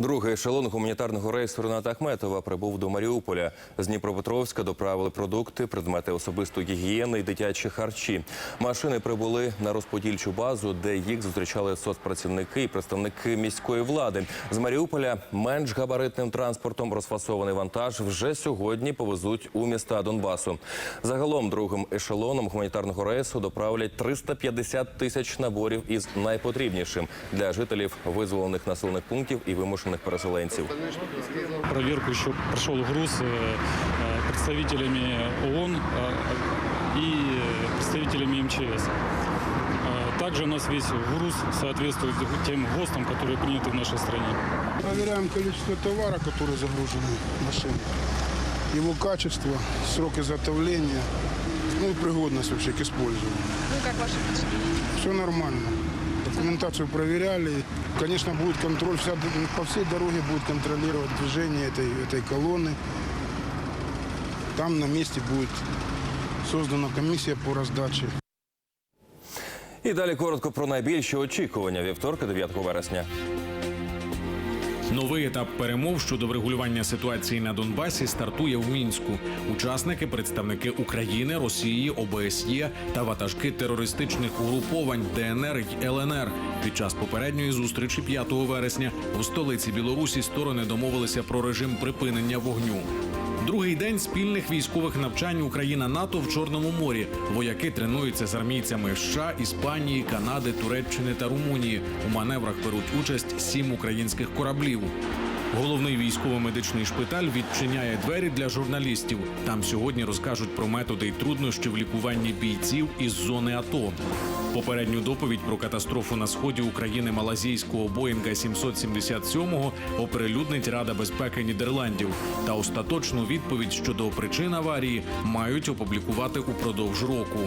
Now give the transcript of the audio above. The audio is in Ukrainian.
Другий ешелон гуманітарного рейсу Рената Ахметова прибув до Маріуполя. З Дніпропетровська доправили продукти, предмети особистої гігієни і дитячі харчі. Машини прибули на розподільчу базу, де їх зустрічали соцпрацівники і представники міської влади. З Маріуполя менш габаритним транспортом розфасований вантаж вже сьогодні повезуть у міста Донбасу. Загалом другим ешелоном гуманітарного рейсу доправлять 350 тисяч наборів із найпотрібнішим для жителів визволених населених пунктів і вимушених переселенців. Проверку еще прошел груз э, э, представителями ООН э, и представителями МЧС. Э, Также у нас весь груз соответствует тем ГОСТам, которые приняты в нашей стране. Проверяем количество товара, который загружен в машине, его качество, срок изготовления, ну и пригодность вообще к использованию. Ну, как ваше впечатление? Все нормально. Документацию проверяли. Конечно, будет контроль, вся, по всей дороге будет контролировать движение этой, этой колонны. Там на месте будет создана комиссия по раздаче. І далі коротко про найбільші очікування вівторка 9 вересня. Новий етап перемов щодо врегулювання ситуації на Донбасі стартує в мінську. Учасники, представники України, Росії, ОБСЄ та ватажки терористичних угруповань ДНР й ЛНР. Під час попередньої зустрічі 5 вересня у столиці Білорусі сторони домовилися про режим припинення вогню. Другий день спільних військових навчань Україна НАТО в Чорному морі. Вояки тренуються з армійцями США, Іспанії, Канади, Туреччини та Румунії. У маневрах беруть участь сім українських кораблів. Головний військово-медичний шпиталь відчиняє двері для журналістів. Там сьогодні розкажуть про методи й труднощі в лікуванні бійців із зони АТО. Попередню доповідь про катастрофу на сході України малазійського Боїнга 777 оприлюднить Рада безпеки Нідерландів. Та остаточну відповідь щодо причин аварії мають опублікувати упродовж року.